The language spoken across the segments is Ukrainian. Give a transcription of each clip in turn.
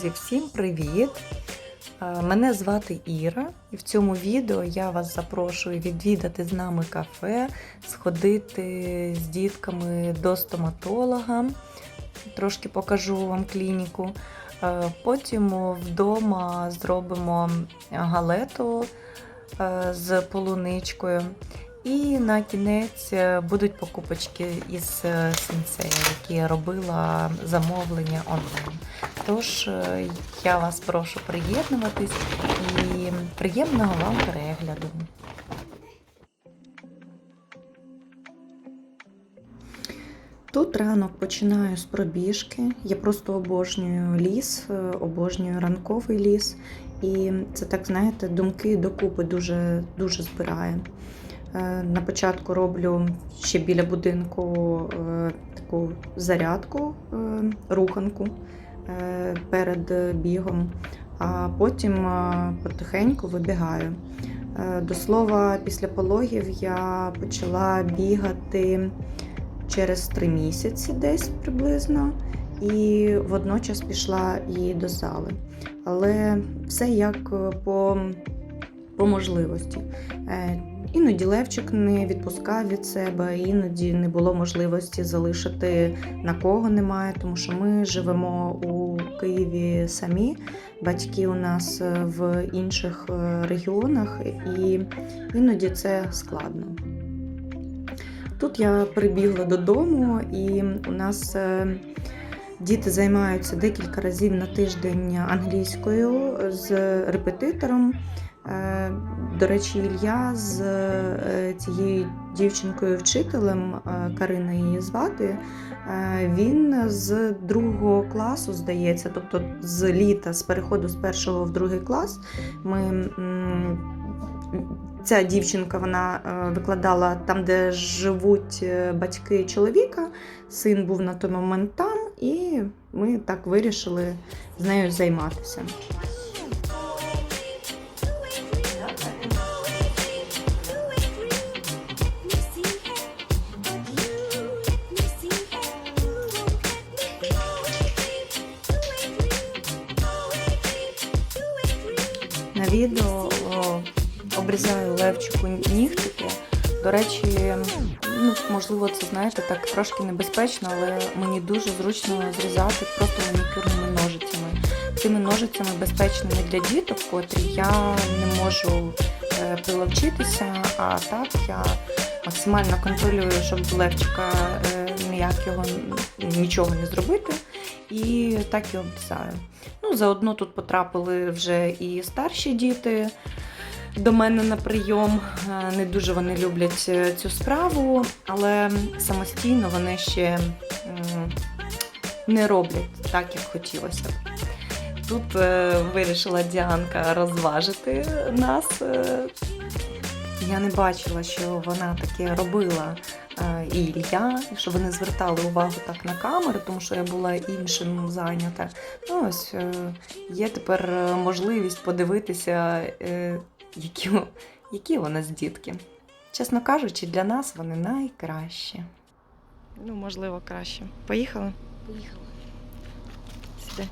Друзі, всім привіт! Е, Мене звати Іра, і в цьому відео я вас запрошую відвідати з нами кафе, сходити з дітками до стоматолога. Трошки покажу вам клініку. Е, Потім вдома зробимо галету е, з полуничкою. І на кінець е, будуть покупочки із е, сенсея, які я робила замовлення онлайн. Тож е, я вас прошу приєднуватись і приємного вам перегляду. Тут ранок починаю з пробіжки. Я просто обожнюю ліс, обожнюю ранковий ліс. І це так, знаєте, думки докупи дуже, дуже збирає. Е, На початку роблю ще біля будинку е, таку зарядку, е, руханку перед бігом, а потім потихеньку вибігаю. До слова, після пологів я почала бігати через три місяці, десь приблизно, і водночас пішла і до зали. Але все як по, по можливості. Іноді Левчик не відпускав від себе, іноді не було можливості залишити на кого немає, тому що ми живемо у Києві самі. Батьки у нас е, в інших е, регіонах, і іноді це складно. Тут я прибігла додому, і у нас е, діти займаються декілька разів на тиждень англійською з репетитором. Е, До речі, Ілля з е, цією дівчинкою-вчителем, е, Карина її звати, він з другого класу, здається, тобто з літа, з переходу з першого в другий клас, ми. Ця дівчинка вона викладала там, де живуть батьки чоловіка. Син був на той момент там, і ми так вирішили з нею займатися. Речі, ну можливо, це знаєте так трошки небезпечно, але мені дуже зручно зрізати просто манікюрними ножицями. Цими ножицями безпечними для діток, котрі я не можу е, приловчитися, а так я максимально контролюю, щоб левчика е, ніяк його нічого не зробити. І так і обрізаю. Ну, заодно тут потрапили вже і старші діти до мене на прийом. Е, Не дуже вони люблять е, цю справу, але самостійно вони ще не роблять так, як хотілося б. Тут е, вирішила Діанка розважити нас. Я не бачила, що вона таке робила і Ілля, що вони звертали увагу так на камери, тому що я була іншим зайнята. Ну, ось є тепер можливість подивитися, які, які у нас дітки. Чесно кажучи, для нас вони найкращі. Ну, можливо, краще. Поїхали? Поїхали. Сюди.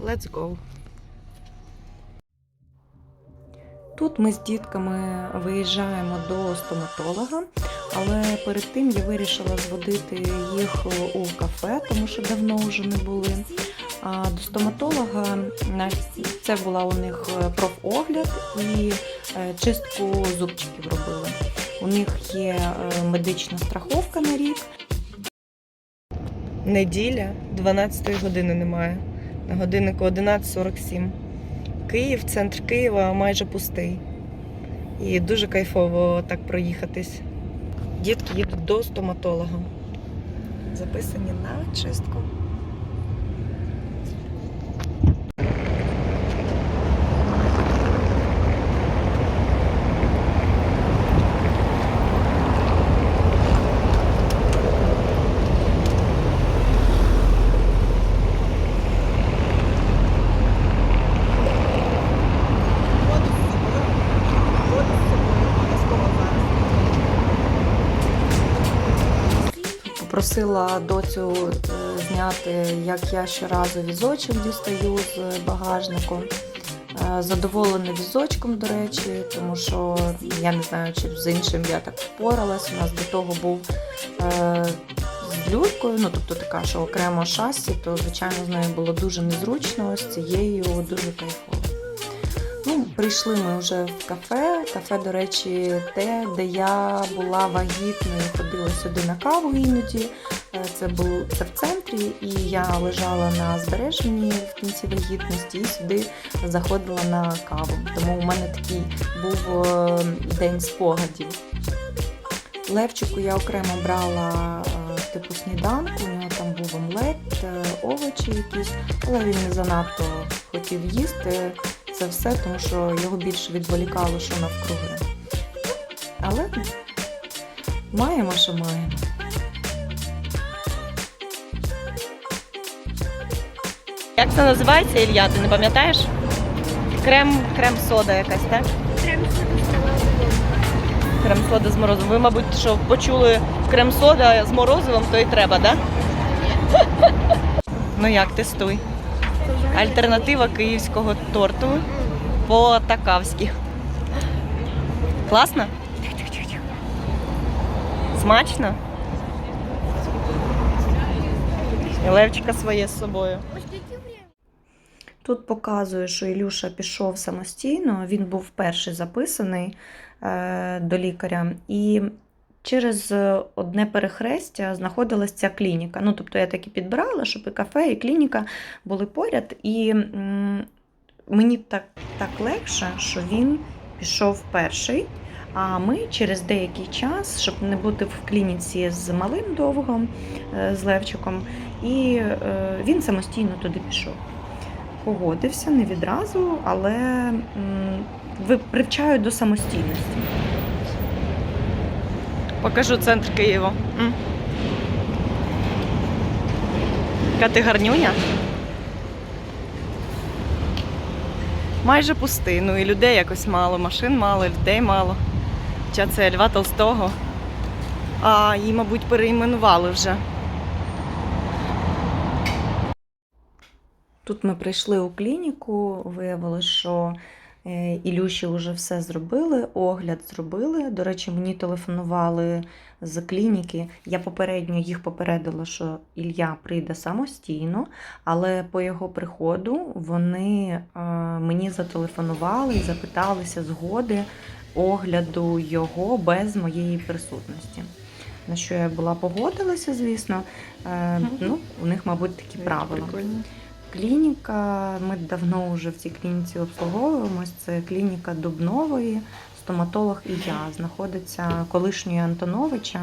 Let's go. Тут ми з дітками виїжджаємо до стоматолога, але перед тим я вирішила зводити їх у кафе, тому що давно вже не були. А до стоматолога це була у них профогляд і е, чистку зубчиків робили. У них є е, медична страховка на рік. Неділя, 12 години немає. На годиннику 11.47. Київ, центр Києва майже пустий. І дуже кайфово так проїхатись. Дітки їдуть до стоматолога. Записані на чистку. Попросила доцю е, зняти, як я щоразу візочок дістаю з багажнику. Е, Задоволена візочком, до речі, тому що я не знаю, чи з іншим я так впоралась. У нас до того був е, з люлькою, ну тобто така, що окремо шасі, то звичайно з нею було дуже незручно, з цією дуже кайфово. Ну, прийшли ми вже в кафе. Кафе, до речі, те, де я була вагітною, ходила сюди на каву іноді. Е, Це був це в центрі, і я лежала на збереженні в кінці вагітності і сюди заходила на каву. Тому у мене такий був е, день спогадів. Левчику я окремо брала е, типу сніданку, у нього там був омлет, овочі якісь, але він не занадто хотів їсти це все, тому що його більше відволікало, що навкруги. Але маємо, що маємо. Як це називається, Ілля? Ти не пам'ятаєш? Крем, крем-сода якась, так? Крем-сода з морозивом. Ви, мабуть, що почули крем-сода з морозивом, то і треба, так? Да? ну як, тестуй. Альтернатива київського торту по-такавськи. Класно? Смачно? Левчика своє з собою. Тут показує, що Ілюша пішов самостійно, він був перший записаний е, до лікаря. І через одне перехрестя знаходилась ця клініка. Ну, тобто я так і підбирала, щоб і кафе, і клініка були поряд. І мені так, так легше, що він пішов перший. А ми через деякий час, щоб не бути в клініці з малим довгом, е, з Левчиком, і е, він самостійно туди пішов погодився не відразу, але привчаю до самостійності. Покажу центр Києва. М. Яка ти гарнюня? Майже пустий. Ну і людей якось мало, машин мало, людей мало. Хоча це Льва Толстого. А її, мабуть, переіменували вже. Тут ми прийшли у клініку, виявилося, що Ілюші вже все зробили, огляд зробили. До речі, мені телефонували з клініки. Я попередньо їх попередила, що Ілля прийде самостійно, але по його приходу вони е, мені зателефонували і запиталися згоди огляду його без моєї присутності. На що я була погодилася, звісно. Е, Ну, у них, мабуть, такі правила. Клініка, ми давно вже в цій клініці обслуговуємось. Це клініка Дубнової, стоматолог і я. Знаходиться колишньої Антоновича.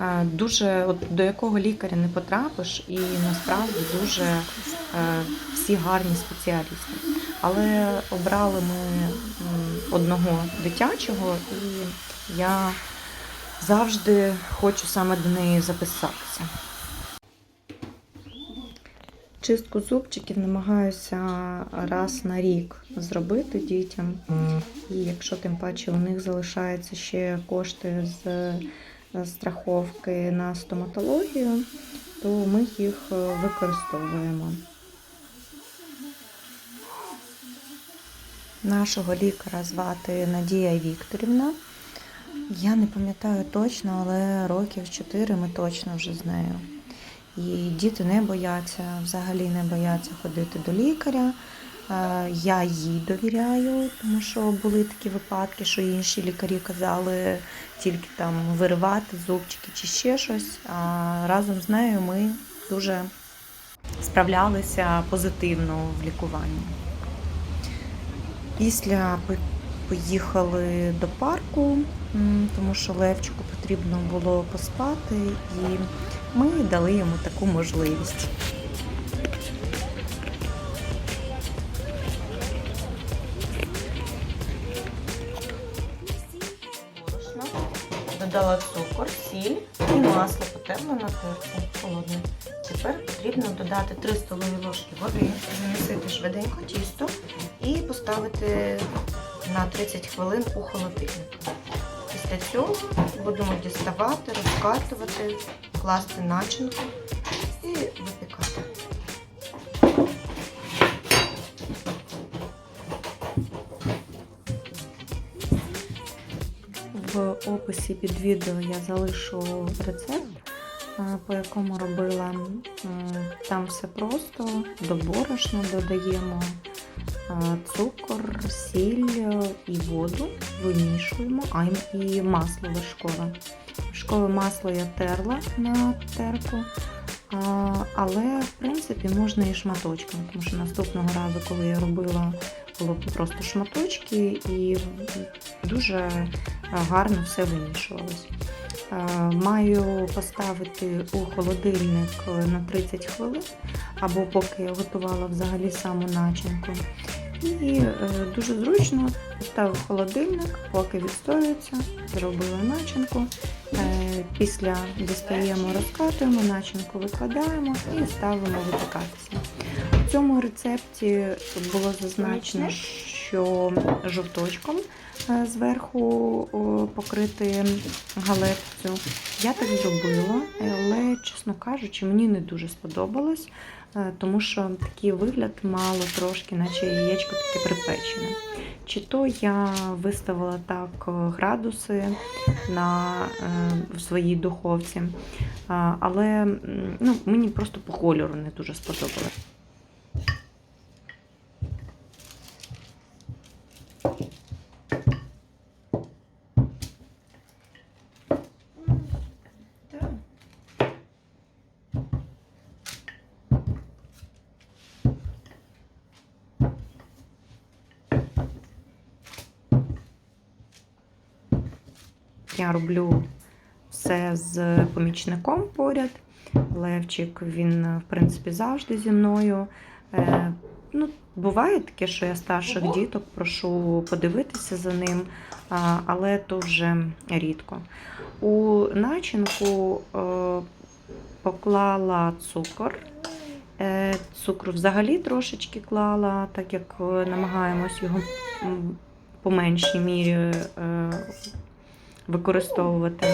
Е, Дуже от до якого лікаря не потрапиш, і насправді дуже е, всі гарні спеціалісти. Але обрали ми одного дитячого, і я завжди хочу саме до неї записатися. Чистку зубчиків намагаюся раз на рік зробити дітям. І якщо тим паче у них залишаються ще кошти з страховки на стоматологію, то ми їх е, використовуємо. Нашого лікаря звати Надія Вікторівна. Я не пам'ятаю точно, але років 4 ми точно вже з нею. І діти не бояться, взагалі не бояться ходити до лікаря. Е, Я їй довіряю, тому що були такі випадки, що інші лікарі казали тільки там виривати зубчики чи ще щось. А разом з нею ми дуже справлялися позитивно в лікуванні. Після поїхали до парку, тому що Левчику потрібно було поспати, і ми дали йому таку можливість. Додала цукор, сіль і масло потерла на терку холодне. Тепер потрібно додати 3 столові ложки води, замісити швиденько тісто і поставити на 30 хвилин у холодильник. Після цього будемо діставати, розкатувати, класти начинку і випікати. В описі під відео я залишу рецепт, е, по якому робила. Там все просто, до борошна додаємо цукор, сіль і воду, вимішуємо, а і масло вершкове. Вершкове масло я терла на терку, але в принципі можна і шматочками, тому що наступного разу, коли я робила, було просто шматочки і дуже гарно все вимішувалось. Маю поставити у холодильник на 30 хвилин, або поки я готувала взагалі саму начинку. І е, дуже зручно ставив в холодильник, поки відстоюється, зробила начинку. Е, Після дістаємо, розкатуємо, начинку викладаємо і ставимо випікатися. В цьому рецепті було зазначено, що жовточком е, зверху покрити галетцю. Я так зробила, але, чесно кажучи, мені не дуже сподобалось, тому що такий вигляд мало трошки, наче яєчко таке припечене. Чи то я виставила так е, градуси на, е, в своїй духовці, але ну, мені просто по кольору не дуже сподобалось. Я роблю все з помічником поряд. Левчик, він, в принципі, завжди зі мною. Е, ну, буває таке, що я старших Ого. діток прошу подивитися за ним, а, але то вже рідко. У начинку е, поклала цукор. Е, Цукру взагалі трошечки клала, так як намагаємось його по меншій мірі е, використовувати.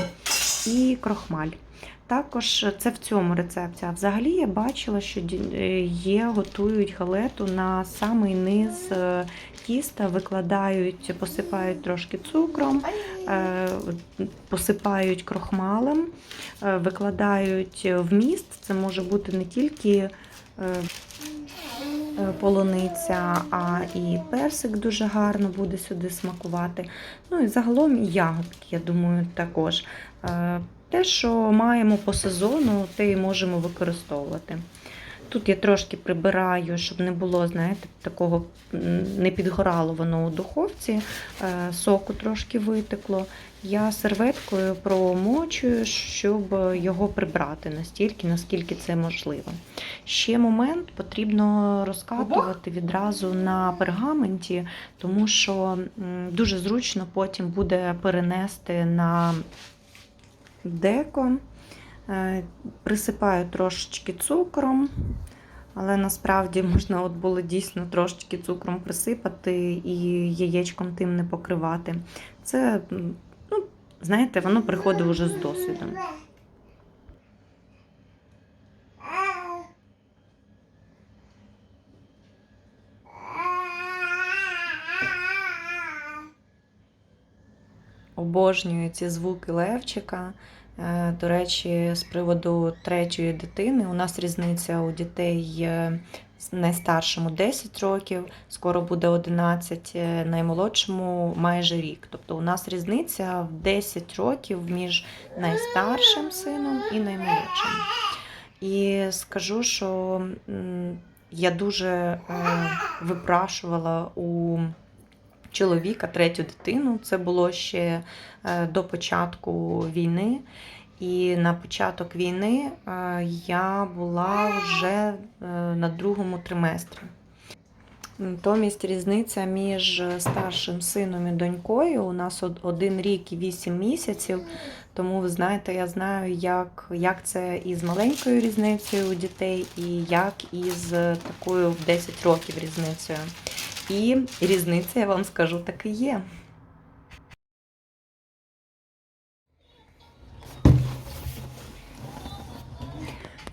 І крохмаль. Також це в цьому рецепті. А взагалі я бачила, що е, є, готують галету на самий низ е, тіста, викладають, посипають трошки цукром, е, посипають крохмалем, викладають вміст. Це може бути не тільки полуниця, а і персик дуже гарно буде сюди смакувати. Ну і загалом ягодки, я думаю, також. Е, Те, що маємо по сезону, те і можемо використовувати. Тут я трошки прибираю, щоб не було, знаєте, такого не підгорало воно у духовці, е, соку трошки витекло. Я серветкою промочую, щоб його прибрати настільки, наскільки це можливо. Ще момент потрібно розкатувати відразу на пергаменті, тому що дуже зручно потім буде перенести на деко. Е, Присипаю трошечки цукром, але насправді можна от було дійсно трошечки цукром присипати і яєчком тим не покривати. Це, ну, знаєте, воно приходить вже з досвідом. Обожнюю ці звуки Левчика. Е, До речі, з приводу третьої дитини, у нас різниця у дітей найстаршому 10 років, скоро буде 11, е, наймолодшому майже рік. Тобто у нас різниця в 10 років між найстаршим сином і наймолодшим. І скажу, що я дуже е, випрашувала у чоловіка третю дитину. Це було ще е, до початку війни. І на початок війни е, я була вже е, на другому триместрі. Натомість різниця між старшим сином і донькою у нас один рік і вісім місяців. Тому ви знаєте, я знаю, як, як це із маленькою різницею у дітей, і як із такою в 10 років різницею. І різниця, я вам скажу, таки є.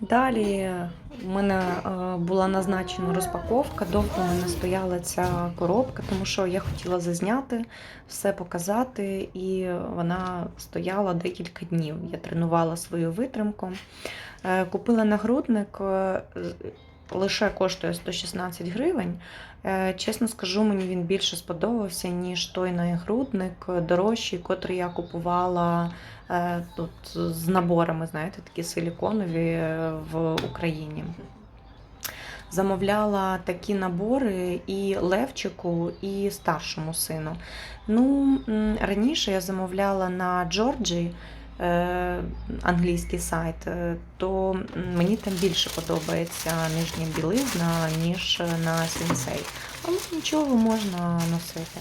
Далі в мене е, була назначена розпаковка, довго в мене стояла ця коробка, тому що я хотіла зазняти, все показати, і вона стояла декілька днів. Я тренувала свою витримку. Е, купила нагрудник, е, лише коштує 116 гривень. Е, Чесно скажу, мені він більше сподобався, ніж той нагрудник дорожчий, котрий я купувала е, тут з наборами, знаєте, такі силіконові е, в Україні. Замовляла такі набори і Левчику, і старшому сину. Ну, раніше я замовляла на Джорджі е, англійський сайт, е, то мені там більше подобається нижня білизна, ніж на сенсей. Але нічого можна носити.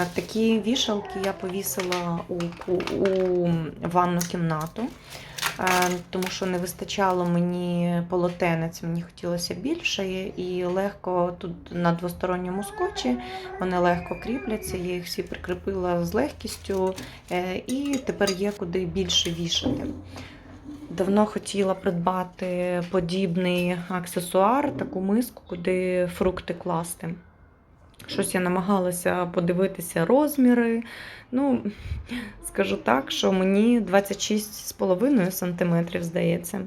Е, Такі вішалки я повісила у, у, у ванну кімнату, е, тому що не вистачало мені полотенець, мені хотілося більше, і легко тут на двосторонньому скотчі вони легко кріпляться, я їх всі прикріпила з легкістю, е, і тепер є куди більше вішати. Давно хотіла придбати подібний аксесуар, таку миску, куди фрукти класти. Щось я намагалася подивитися розміри. Ну, скажу так, що мені 26,5 см, здається.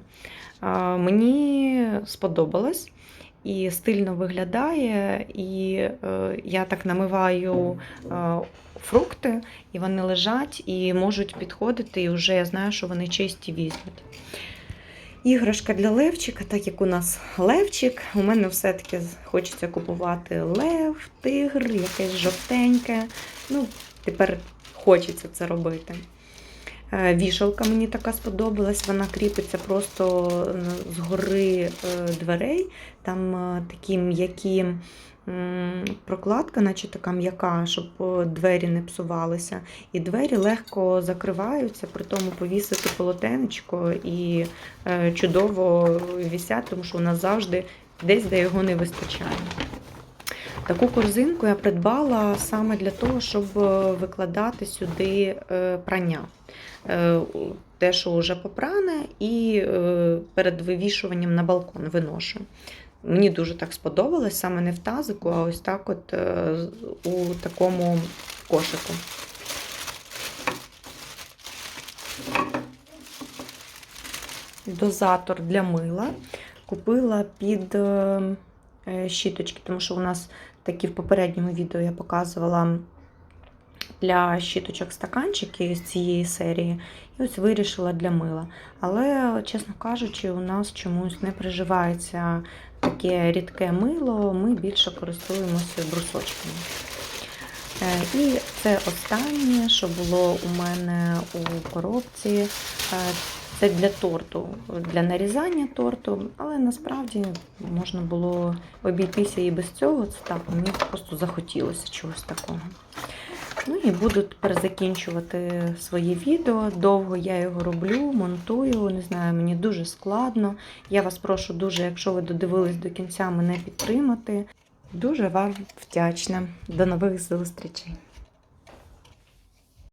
Мені сподобалось і стильно виглядає, і е, я так намиваю е, фрукти, і вони лежать і можуть підходити, і вже я знаю, що вони чисті візьмуть. Іграшка для Левчика, так як у нас Левчик, у мене все-таки хочеться купувати лев, тигр, якесь жовтеньке. Ну, тепер хочеться це робити. Е, Вішалка мені така сподобалась, вона кріпиться просто е, згори е, дверей. Там е, такі м'які прокладка, наче така м'яка, щоб двері не псувалися. І двері легко закриваються, при тому повісити полотенечко і чудово вісять, тому що нас завжди десь, де його не вистачає. Таку корзинку я придбала саме для того, щоб е, викладати сюди е, прання. Е, Те, що вже попране, і перед вивішуванням на балкон виношу. Мені дуже так сподобалось, саме не в тазику, а ось так от у такому кошику. Дозатор для мила купила під щіточки, тому що у нас такі в попередньому відео я показувала для щіточок стаканчики з цієї серії. І ось вирішила для мила. Але, чесно кажучи, у нас чомусь не приживається таке рідке мило, ми більше користуємося брусочками. Е, І це останнє, що було у мене у коробці. Це для торту, для нарізання торту, але насправді можна було обійтися і без цього. Це так, мені просто захотілося чогось такого. Ну і буду тепер закінчувати своє відео. Довго я його роблю, монтую. Не знаю, мені дуже складно. Я вас прошу дуже, якщо ви додивились до кінця, мене підтримати. Дуже вам вдячна. До нових зустрічей!